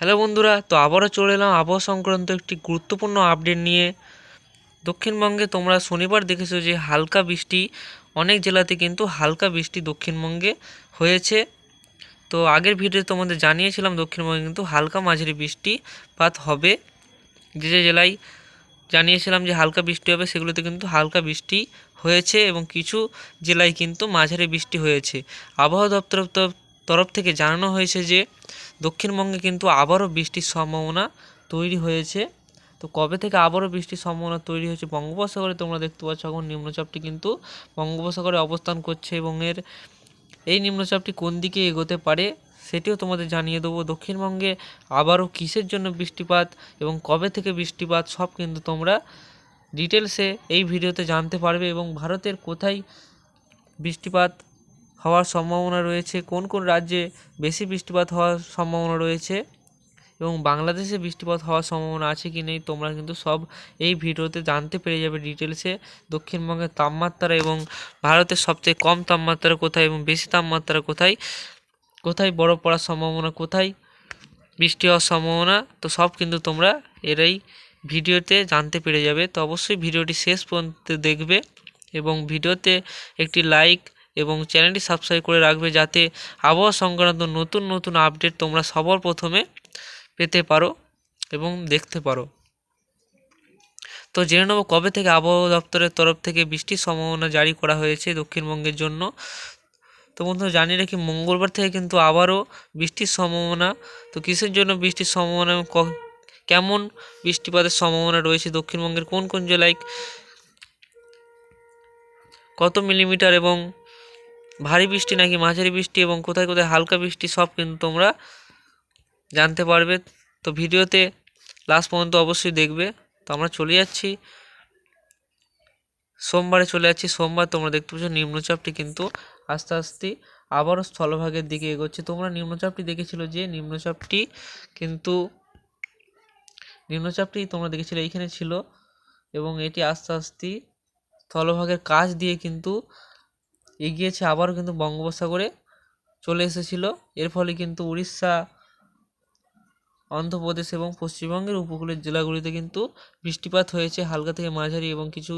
Hello বন্ধুরা, তো আবারও চলে এলাম আবহাওয়া সংক্রান্ত একটি গুরুত্বপূর্ণ আপডেট নিয়ে। দক্ষিণবঙ্গে তোমরা শনিবার দেখেছ যে হালকা বৃষ্টি, অনেক জেলাতে কিন্তু হালকা বৃষ্টি দক্ষিণবঙ্গে হয়েছে। তো আগের ভিডিও তোমাদের জানিয়েছিলাম দক্ষিণবঙ্গে কিন্তু হালকা মাঝারি বৃষ্টিপাত হবে। যে যে জেলায় জানিয়েছিলাম যে হালকা বৃষ্টি হবে, সেগুলোতে কিন্তু হালকা বৃষ্টি হয়েছে এবং কিছু জেলায় কিন্তু মাঝারি বৃষ্টি হয়েছে। আবহাওয়া দপ্তর তরফ থেকে জানানো হয়েছে যে দক্ষিণবঙ্গে কিন্তু আবারও বৃষ্টির সম্ভাবনা তৈরি হয়েছে। তো কবে থেকে আবারও বৃষ্টির সম্ভাবনা তৈরি হয়েছে বঙ্গোপসাগরে তোমরা দেখতে পাচ্ছ এখন নিম্নচাপটি কিন্তু বঙ্গোপসাগরে অবস্থান করছে এবং এর এই নিম্নচাপটি কোন দিকে এগোতে পারে সেটিও তোমাদের জানিয়ে দেবো। দক্ষিণবঙ্গে আবারও কিসের জন্য বৃষ্টিপাত এবং কবে থেকে বৃষ্টিপাত সব কিন্তু তোমরা ডিটেলসে এই ভিডিওতে জানতে পারবে এবং ভারতের কোথায় বৃষ্টিপাত হওয়ার সম্ভাবনা রয়েছে। কোন কোন রাজ্যে বেশি বৃষ্টিপাত হওয়ার সম্ভাবনা রয়েছে? এবং বাংলাদেশে বৃষ্টিপাত হওয়ার সম্ভাবনা আছে কি নেই? তোমরা কিন্তু সব এই ভিডিওতে জানতে পেরে যাবে ডিটেলসে দক্ষিণবঙ্গের তাপমাত্রা এবং ভারতের সবচেয়ে কম তাপমাত্রা কোথায় এবং বেশি তাপমাত্রা কোথায়? কোথায় বরফ পড়ার সম্ভাবনা? কোথায় বৃষ্টি হওয়ার সম্ভাবনা? তো সব কিন্তু তোমরা এর এই ভিডিওতে জানতে পেরে যাবে। তো অবশ্যই ভিডিওটি শেষ পর্যন্ত দেখবে এবং ভিডিওতে একটি লাইক এবং চ্যানেলটি সাবস্ক্রাইব করে রাখবে যাতে আবহাওয়া সংক্রান্ত নতুন নতুন আপডেট তোমরা সবার প্রথমে পেতে পারো এবং দেখতে পারো। তো জেনে নেব কবে থেকে আবহাওয়া দপ্তরের তরফ থেকে বৃষ্টির সম্ভাবনা জারি করা হয়েছে দক্ষিণবঙ্গের জন্য। তো বন্ধুরা, জানিয়ে রাখি, মঙ্গলবার থেকে কিন্তু আবারও বৃষ্টির সম্ভাবনা। তো কিসের জন্য বৃষ্টির সম্ভাবনা কেমন বৃষ্টিপাতের সম্ভাবনা রয়েছে দক্ষিণবঙ্গের কোন কোন জেলায়? কত মিলিমিটার এবং ভারী বৃষ্টি নাকি মাঝারি বৃষ্টি এবং কোথায় কোথায় হালকা বৃষ্টি, সব কিন্তু তোমরা জানতে পারবে। তো ভিডিওতে লাস্ট পর্যন্ত অবশ্যই দেখবে। তো আমরা চলে যাচ্ছি। সোমবারে চলে যাচ্ছি। সোমবার তোমরা দেখতে পাচ্ছ নিম্নচাপটি কিন্তু আস্তে আস্তে আবারও স্থলভাগের দিকে এগোচ্ছে। তোমরা নিম্নচাপটি দেখেছিল যে নিম্নচাপটি কিন্তু নিম্নচাপটি তোমরা দেখেছিলে এইখানে ছিল এবং এটি আস্তে আস্তে স্থলভাগের কাজ দিয়ে কিন্তু এগিয়েছে আবারও কিন্তু বঙ্গোপসাগরে চলে এসেছিল। এর ফলে কিন্তু উড়িষ্যা, অন্ধ্রপ্রদেশ এবং পশ্চিমবঙ্গের উপকূলের জেলাগুলিতে কিন্তু বৃষ্টিপাত হয়েছে। হালকা থেকে মাঝারি এবং কিছু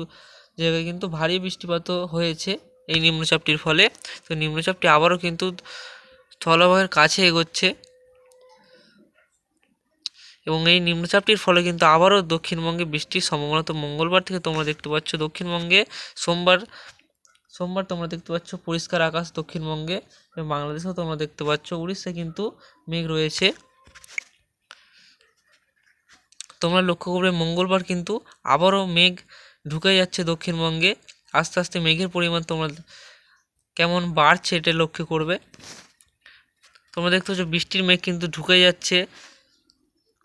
জায়গায় কিন্তু ভারী বৃষ্টিপাতও হয়েছে এই নিম্নচাপটির ফলে। তো নিম্নচাপটি আবারও কিন্তু স্থলভাগের কাছে এগোচ্ছে এবং এই নিম্নচাপটির ফলে কিন্তু আবারও দক্ষিণবঙ্গে বৃষ্টির সম্ভাবনা। তো মঙ্গলবার থেকে তোমরা দেখতে পাচ্ছ দক্ষিণবঙ্গে সোমবার সোমবার তোমরা দেখতে পাচ্ছ পরিষ্কার আকাশ দক্ষিণবঙ্গে এবং বাংলাদেশেও তোমরা দেখতে পাচ্ছ। উড়িষ্যা কিন্তু মেঘ রয়েছে। তোমরা লক্ষ্য করবে মঙ্গলবার কিন্তু আবারও মেঘ ঢুকে যাচ্ছে দক্ষিণবঙ্গে। আস্তে আস্তে মেঘের পরিমাণ তোমরা কেমন বাড়ছে এটা লক্ষ্য করবে। তোমরা দেখতে পাচ্ছ বৃষ্টির মেঘ কিন্তু ঢুকে যাচ্ছে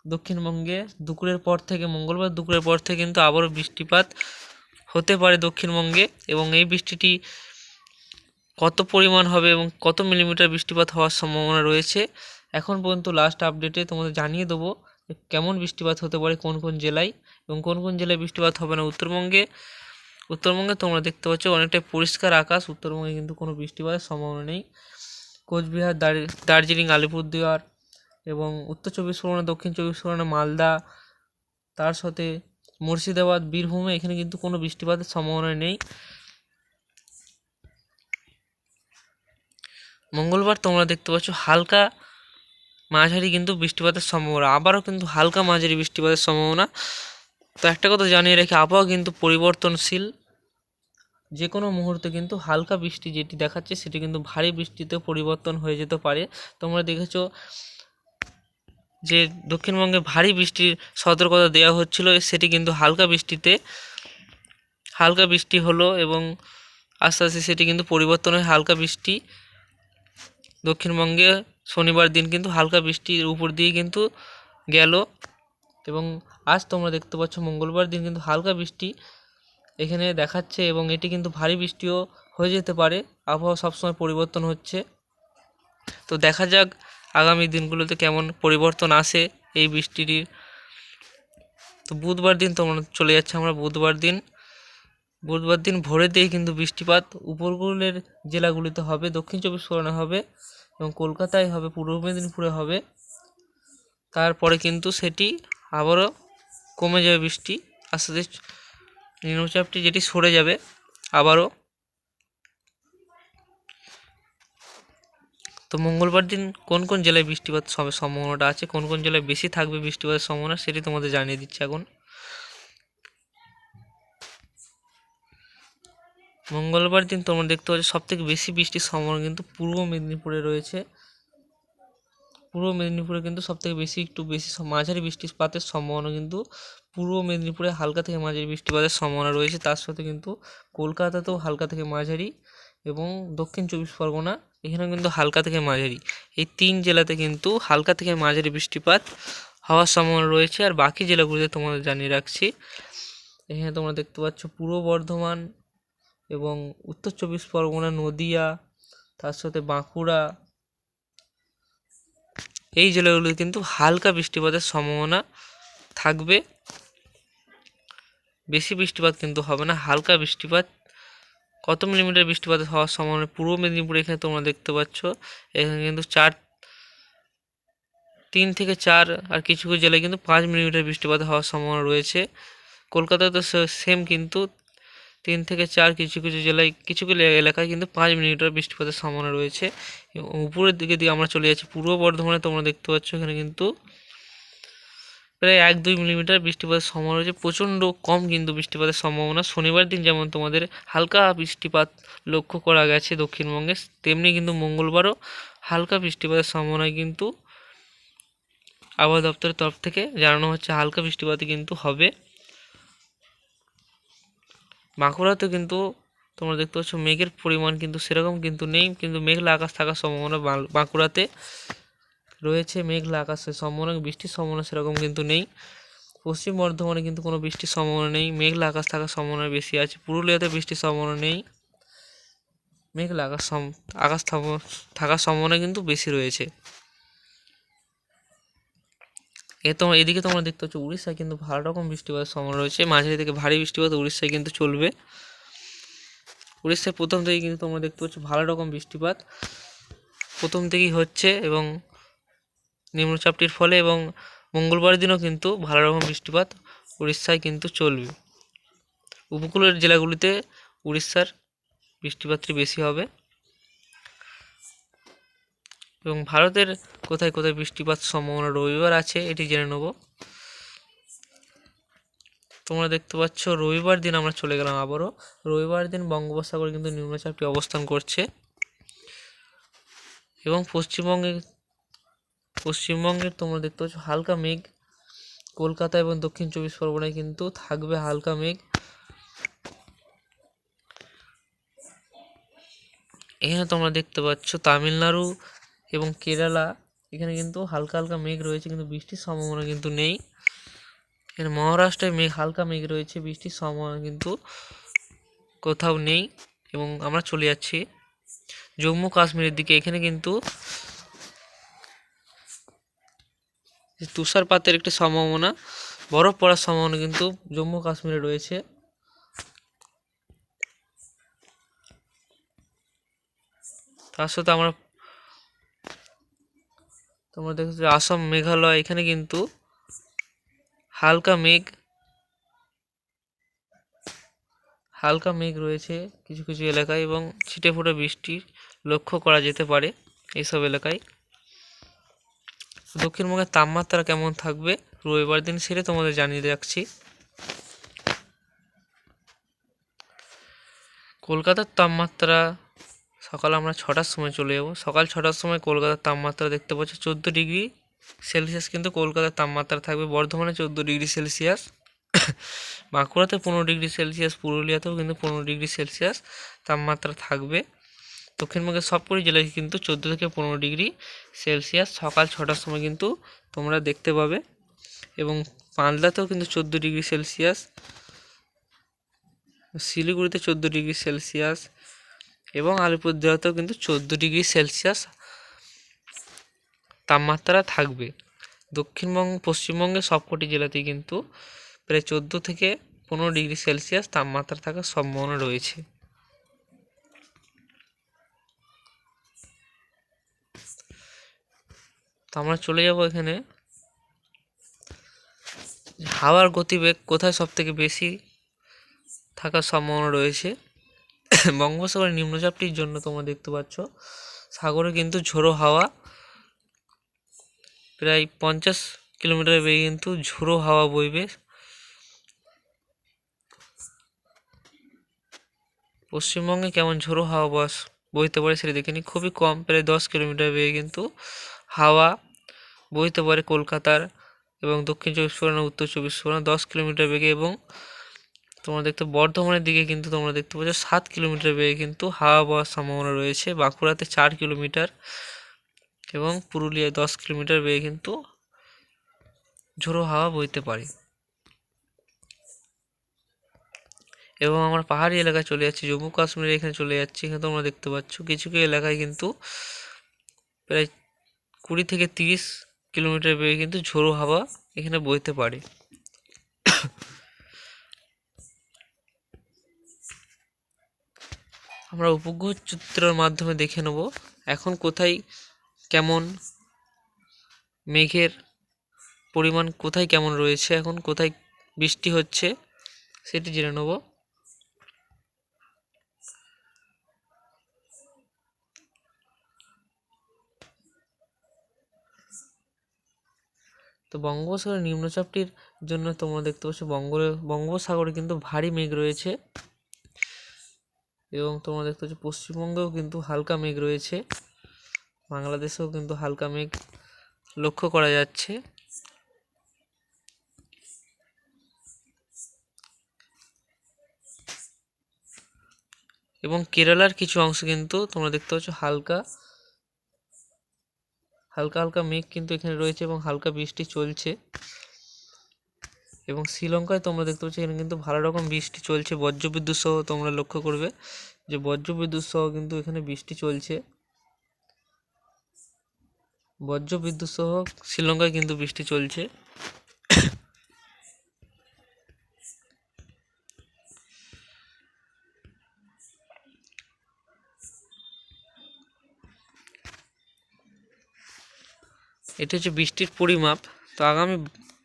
দক্ষিণবঙ্গে। দুপুরের পর থেকে, মঙ্গলবার দুপুরের পর থেকে কিন্তু আবারও বৃষ্টিপাত হতে পারে দক্ষিণবঙ্গে এবং এই বৃষ্টিটি কত পরিমাণ হবে এবং কত মিলিমিটার বৃষ্টিপাত হওয়ার সম্ভাবনা রয়েছে? এখন পর্যন্ত লাস্ট আপডেটে তোমাদের জানিয়ে দেবো কেমন বৃষ্টিপাত হতে পারে কোন কোন জেলায় এবং কোন কোন জেলায় বৃষ্টিপাত হবে না উত্তরবঙ্গে। উত্তরবঙ্গে তোমরা দেখতে পাচ্ছ অনেকটাই পরিষ্কার আকাশ, উত্তরবঙ্গে কিন্তু কোনো বৃষ্টিপাতের সম্ভাবনা নেই। কোচবিহার, দার- দার্জিলিং, আলিপুরদুয়ার এবং উত্তর চব্বিশ পরগনা, দক্ষিণ চব্বিশ পরগনা, মালদা, তার সাথে মুর্শিদাবাদ, বীরভূমে এখানে কিন্তু কোনো বৃষ্টিপাতের সম্ভাবনা নেই। মঙ্গলবার তোমরা দেখতে পাচ্ছ হালকা মাঝারি কিন্তু বৃষ্টিপাতের সম্ভাবনা। আবারও কিন্তু হালকা মাঝারি বৃষ্টিপাতের সম্ভাবনা। তো একটা কথা জানিয়ে রাখি, আবহাওয়া কিন্তু পরিবর্তনশীল। যে কোনো মুহূর্তে কিন্তু হালকা বৃষ্টি যেটি দেখাচ্ছে, সেটি কিন্তু ভারী বৃষ্টিতে পরিবর্তন হয়ে যেতে পারে। তোমরা দেখেছ যে দক্ষিণবঙ্গে ভারী বৃষ্টির সতর্কতা দেওয়া হচ্ছিল, সেটি কিন্তু হালকা বৃষ্টিতে, হালকা বৃষ্টি হলো এবং আস্তে আস্তে সেটি কিন্তু পরিবর্তন হয়ে হালকা বৃষ্টি। দক্ষিণবঙ্গে শনিবার দিন কিন্তু হালকা বৃষ্টির উপর দিয়ে কিন্তু গেল এবং আজ তোমরা দেখতে পাচ্ছ মঙ্গলবার দিন কিন্তু হালকা বৃষ্টি এখানে দেখাচ্ছে এবং এটি কিন্তু ভারী বৃষ্টিও হয়ে যেতে পারে। আবহাওয়া সবসময় পরিবর্তন হচ্ছে। তো দেখা যাক আগামী দিনগুলোতে কেমন পরিবর্তন আসে এই বৃষ্টিটির? তো বুধবার দিন তোমরা চলে যাচ্ছে আমরা বুধবার দিন। বুধবার দিন দিকে কিন্তু বৃষ্টিপাত উপকূলের জেলাগুলিতে হবে, দক্ষিণ চব্বিশ পরগনা হবে এবং কলকাতায় হবে, পূর্ব মেদিনীপুরে হবে। তারপরে কিন্তু সেটি আবারও কমে যাবে বৃষ্টি, আস্তে আস্তে নিম্নচাপটি যেটি সরে যাবে আবারও। তো মঙ্গলবার দিন কোন কোন জেলায় বৃষ্টিপাত সম্ভাবনাটা আছে? কোন কোন জেলায় বেশি থাকবে বৃষ্টিপাতের সম্ভাবনা সেটি তোমাদের জানিয়ে দিচ্ছি এখন। মঙ্গলবার দিন তোমরা দেখতে পাচ্ছ সব থেকে বেশি বৃষ্টির সম্ভাবনা কিন্তু পূর্ব মেদিনীপুরে রয়েছে। পূর্ব মেদিনীপুরে কিন্তু সব থেকে বেশি একটু বেশি মাঝারি বৃষ্টিপাতের সম্ভাবনা কিন্তু পূর্ব মেদিনীপুরে হালকা থেকে মাঝারি বৃষ্টিপাতের সম্ভাবনা রয়েছে। তার সাথে কিন্তু কলকাতাতেও হালকা থেকে মাঝারি এবং দক্ষিণ চব্বিশ পরগনা এখানেও কিন্তু হালকা থেকে মাঝারি। এই তিন জেলাতে কিন্তু হালকা থেকে মাঝারি বৃষ্টিপাত হওয়ার সম্ভাবনা রয়েছে। আর বাকি জেলাগুলিতে তোমাদের জানিয়ে রাখছি, এখানে তোমরা দেখতে পাচ্ছ পূর্ব বর্ধমান এবং উত্তর চব্বিশ পরগনা, নদিয়া, তার সাথে বাঁকুড়া। এই জেলাগুলিতে কিন্তু হালকা বৃষ্টিপাতের সম্ভাবনা থাকবে। বেশি বৃষ্টিপাত কিন্তু হবে না, হালকা বৃষ্টিপাত কত মিলিমিটার বৃষ্টিপাত হওয়ার সম্ভাবনা? পূর্ব মেদিনীপুর এখানে তোমরা দেখতে পাচ্ছ। এখানে কিন্তু চার, তিন থেকে চার আর কিছু কিছু জেলায় কিন্তু পাঁচ মিলিমিটার বৃষ্টিপাত হওয়ার সম্ভাবনা রয়েছে। কলকাতায় তো সেম কিন্তু তিন থেকে চার কিছু কিছু জেলায়, কিছু কিছু এলাকায় কিন্তু পাঁচ মিলিমিটার বৃষ্টিপাতের সম্ভাবনা রয়েছে। উপরের দিকে দিয়ে আমরা চলে যাচ্ছি, পূর্ব বর্ধমানে তোমরা দেখতে পাচ্ছ এখানে কিন্তু প্রায় এক দুই মিলিমিটার বৃষ্টিপাতের সম্ভাবনা রয়েছে। প্রচণ্ড কম কিন্তু বৃষ্টিপাতের সম্ভাবনা। শনিবার দিন যেমন তোমাদের হালকা বৃষ্টিপাত লক্ষ্য করা গেছে দক্ষিণবঙ্গে, তেমনি কিন্তু মঙ্গলবারও হালকা বৃষ্টিপাতের সম্ভাবনা কিন্তু আবহাওয়া দপ্তরের তরফ থেকে জানানো হচ্ছে হালকা বৃষ্টিপাতই কিন্তু হবে। বাঁকুড়াতে কিন্তু তোমরা দেখতে পাচ্ছ মেঘের পরিমাণ কিন্তু সেরকম কিন্তু নেই, কিন্তু মেঘলা আকাশ থাকার সম্ভাবনা বাঁকুড়াতে। রয়েছে মেঘলা আকাশের সম্ভাবনা বৃষ্টির সম্ভাবনা সেরকম কিন্তু নেই। পশ্চিম বর্ধমানে কিন্তু কোনো বৃষ্টির সম্ভাবনা নেই। মেঘলা আকাশ থাকার সম্ভাবনা বেশি আছে। পুরুলিয়াতে বৃষ্টির সম্ভাবনা নেই। মেঘলা আকাশ আকাশ থাকার সম্ভাবনা কিন্তু বেশি রয়েছে। এ তোমার এদিকে তোমরা দেখতে পাচ্ছ উড়িষ্যায় কিন্তু ভালো রকম বৃষ্টিপাতের সম্ভাবনা রয়েছে। মাঝারি থেকে ভারী বৃষ্টিপাত উড়িষ্যায় কিন্তু চলবে। উড়িষ্যায় প্রথম থেকেই কিন্তু তোমরা দেখতে পাচ্ছ ভালো রকম বৃষ্টিপাত। প্রথম থেকেই হচ্ছে এবং নিম্নচাপটির ফলে এবং মঙ্গলবার দিনও কিন্তু ভালো রকম বৃষ্টিপাত উড়িষ্যায় কিন্তু চলবে। উপকূলের জেলাগুলিতে উড়িষ্যার বৃষ্টিপাতটি বেশি হবে। এবং ভারতের কোথায় কোথায় বৃষ্টিপাত সম্ভাবনা রবিবার আছে, এটি জেনে নেব। তোমরা দেখতে পাচ্ছ, রবিবার দিন আমরা চলে গেলাম আবারও। রবিবার দিন বঙ্গোপসাগরে কিন্তু নিম্নচাপটি অবস্থান করছে। এবং পশ্চিমবঙ্গে পশ্চিমবঙ্গের তোমরা দেখতে পাচ্ছ হালকা মেঘ। কলকাতা এবং দক্ষিণ চব্বিশ পরগনায় কিন্তু থাকবে হালকা মেঘ। এখানে তোমরা দেখতে পাচ্ছ তামিলনাড়ু এবং কেরালা। এখানে কিন্তু হালকা হালকা মেঘ রয়েছে, কিন্তু বৃষ্টির সম্ভাবনা কিন্তু নেই। এখানে মহারাষ্ট্রে মেঘ, হালকা মেঘ রয়েছে, বৃষ্টির সম্ভাবনা কিন্তু কোথাও নেই। এবং আমরা চলে যাচ্ছি জম্মু কাশ্মীরের দিকে। এখানে কিন্তু যে তুষারপাতের একটি সম্ভাবনা, বরফ পড়ার সম্ভাবনা কিন্তু জম্মু কাশ্মীরে রয়েছে। তার সাথে আমরা তোমরা দেখছ যে আসাম, মেঘালয়, এখানে কিন্তু হালকা মেঘ হালকা মেঘ রয়েছে কিছু কিছু এলাকায় এবং ছিটে ফোটা বৃষ্টি লক্ষ্য করা যেতে পারে এইসব এলাকায়। দক্ষিণবঙ্গের তাপমাত্রা কেমন থাকবে? রবিবার দিন সেটা তোমাদের জানিয়ে রাখছি। কলকাতার তাপমাত্রা, সকাল আমরা ছটার সময় চলে যাব। সকাল ছটার সময় কলকাতার তাপমাত্রা দেখতে পাচ্ছি চোদ্দ ডিগ্রি সেলসিয়াস, কিন্তু কলকাতার তাপমাত্রা থাকবে বর্ধমানে চোদ্দ ডিগ্রি সেলসিয়াস। বাঁকুড়াতে পনেরো ডিগ্রি সেলসিয়াস, পুরুলিয়াতেও কিন্তু পনেরো ডিগ্রি সেলসিয়াস তাপমাত্রা থাকবে। দক্ষিণবঙ্গের সবকটি জেলায় কিন্তু চোদ্দ থেকে পনেরো ডিগ্রি সেলসিয়াস। সকাল ছটার সময় কিন্তু তোমরা দেখতে পাবে। এবং পাঁচলাতেও কিন্তু চোদ্দ ডিগ্রি সেলসিয়াস। শিলিগুড়িতে চোদ্দ ডিগ্রি সেলসিয়াস। এবং আলিপুরদুয়ারতেও কিন্তু চোদ্দ ডিগ্রি সেলসিয়াস তাপমাত্রা থাকবে। দক্ষিণবঙ্গ, পশ্চিমবঙ্গের সবকটি জেলাতেই কিন্তু প্রায় চোদ্দ থেকে পনেরো ডিগ্রি সেলসিয়াস তাপমাত্রা থাকার সম্ভাবনা রয়েছে। তো আমরা চলে যাব এখানে। হাওয়ার গতিবেগ কোথায় সব থেকে বেশি থাকার সম্ভাবনা রয়েছে? বঙ্গোপসাগরের নিম্নচাপটির জন্য তোমরা দেখতে পাচ্ছ, সাগরে কিন্তু ঝোড়ো হাওয়া, প্রায় পঞ্চাশ কিলোমিটার বেগে কিন্তু ঝোড়ো হাওয়া বইবে। পশ্চিমবঙ্গে কেমন ঝোড়ো হাওয়া বস বইতে পারে সেটা দেখে নিই খুবই কম, প্রায় দশ কিলোমিটার বেগে কিন্তু হাওয়া বইতে পারে কলকাতার এবং দক্ষিণ চব্বিশ পরগনা, উত্তর চব্বিশ পরগনা দশ কিলোমিটার বেগে এবং তোমরা দেখতে বর্ধমানের দিকে কিন্তু তোমরা দেখতে পাচ্ছ সাত কিলোমিটার বেগে কিন্তু হাওয়া বওয়ার সম্ভাবনা রয়েছে। বাঁকুড়াতে চার কিলোমিটার এবং পুরুলিয়ায় দশ কিলোমিটার বেগে কিন্তু ঝোড়ো হাওয়া বইতে পারে। এবং আমরা পাহাড়ি এলাকায় চলে যাচ্ছি, জম্মু কাশ্মীরে এখানে চলে যাচ্ছি। এখানে তোমরা দেখতে পাচ্ছ কিছু কিছু এলাকায় কিন্তু প্রায় কুড়ি থেকে তিরিশ কিলোমিটার বেগে কিন্তু ঝোড়ো হাওয়া এখানে বইতে পারে। আমরা উপগ্রহ চিত্রের মাধ্যমে দেখে নেব এখন কোথায় কেমন মেঘের পরিমাণ কোথায় কেমন রয়েছে, এখন কোথায় বৃষ্টি হচ্ছে সেটি জেনে নেব। তো বঙ্গোপসাগরের নিম্নচাপটির জন্য তোমরা দেখতে পাচ্ছ বঙ্গ বঙ্গোপসাগরে কিন্তু ভারী মেঘ রয়েছে। এবং তোমরা দেখতে পাচ্ছ পশ্চিমবঙ্গেও কিন্তু হালকা মেঘ রয়েছে। বাংলাদেশেও কিন্তু হালকা মেঘ লক্ষ্য করা যাচ্ছে। এবং কেরালার কিছু অংশ কিন্তু তোমরা দেখতে পাচ্ছ হালকা হালকা হালকা মেঘ কিন্তু এখানে রয়েছে এবং হালকা বৃষ্টি চলছে। এবং শ্রীলঙ্কায় তোমরা দেখতে পাচ্ছ এখানে কিন্তু ভালো রকম বৃষ্টি চলছে। বজ্রবিদ্যুৎ সহ তোমরা লক্ষ্য করবে যে বজ্রবিদ্যুৎ সহ কিন্তু এখানে বৃষ্টি চলছে। বজ্রবিদ্যুৎ সহ শ্রীলঙ্কায় কিন্তু বৃষ্টি চলছে। এটি হচ্ছে বৃষ্টির পরিমাপ। তো আগামী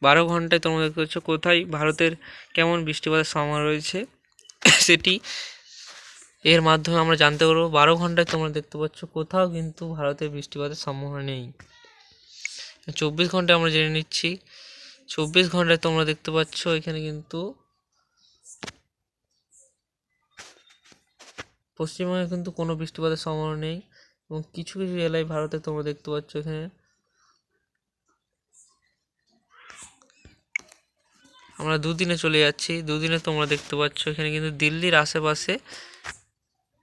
বারো ঘন্টায় তোমরা দেখতে পাচ্ছ কোথায় ভারতের কেমন বৃষ্টিপাতের সম্ভাবনা রয়েছে, সেটি এর মাধ্যমে আমরা জানতে পারব। বারো ঘন্টায় তোমরা দেখতে পাচ্ছ কোথাও কিন্তু ভারতের বৃষ্টিপাতের সম্ভাবনা নেই। চব্বিশ ঘন্টায় আমরা জেনে নিচ্ছি। চব্বিশ ঘন্টায় তোমরা দেখতে পাচ্ছ এখানে কিন্তু পশ্চিমবঙ্গে কিন্তু কোনো বৃষ্টিপাতের সম্ভাবনা নেই এবং কিছু কিছু জেলায় ভারতে তোমরা দেখতে পাচ্ছ এখানে। আমরা দুদিনে চলে যাচ্ছি। দুদিনে তোমরা দেখতে পাচ্ছ এখানে কিন্তু দিল্লির আশেপাশে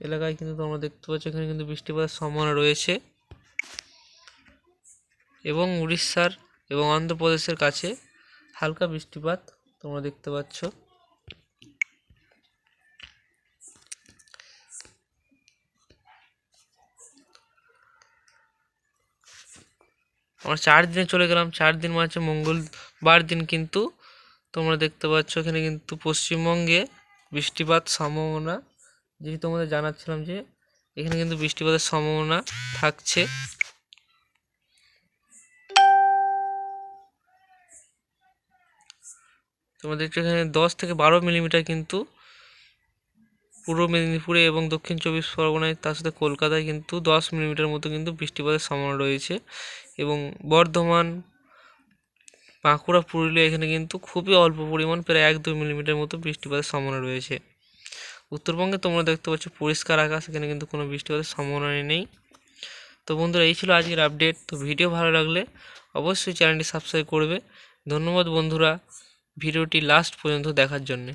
এলাকায় কিন্তু তোমরা দেখতে পাচ্ছ এখানে কিন্তু বৃষ্টিপাতের সম্ভাবনা রয়েছে। এবং উড়িষ্যার এবং অন্ধ্রপ্রদেশের কাছে হালকা বৃষ্টিপাত তোমরা দেখতে পাচ্ছ। আমরা চার দিনে চলে গেলাম। চার দিন মাঝে মঙ্গলবার দিন কিন্তু তোমরা দেখতে পাচ্ছ এখানে কিন্তু পশ্চিমবঙ্গে বৃষ্টিপাত সম্ভাবনা। যেটি তোমাদের জানাচ্ছিলাম যে এখানে কিন্তু বৃষ্টিপাতের সম্ভাবনা থাকছে। তোমাদের এখানে দশ থেকে বারো মিলিমিটার কিন্তু পূর্ব মেদিনীপুরে এবং দক্ষিণ চব্বিশ পরগনায়, তার সাথে কলকাতায় কিন্তু দশ মিলিমিটার মতো কিন্তু বৃষ্টিপাতের সম্ভাবনা রয়েছে। এবং বর্ধমান বাঁকুড়া, পুরুলিয়া এখানে কিন্তু খুবই অল্প পরিমাণ, প্রায় এক দুই মিলিমিটার মতো বৃষ্টিপাতের সম্ভাবনা রয়েছে। উত্তরবঙ্গে তোমরা দেখতে পাচ্ছ পরিষ্কার আকাশ, এখানে কিন্তু কোনো বৃষ্টিপাতের সম্ভাবনা নেই। তো বন্ধুরা, এই ছিল আজকের আপডেট তো ভিডিও ভালো লাগলে অবশ্যই চ্যানেলটি সাবস্ক্রাইব করবে। ধন্যবাদ বন্ধুরা, ভিডিওটি লাস্ট পর্যন্ত দেখার জন্যে।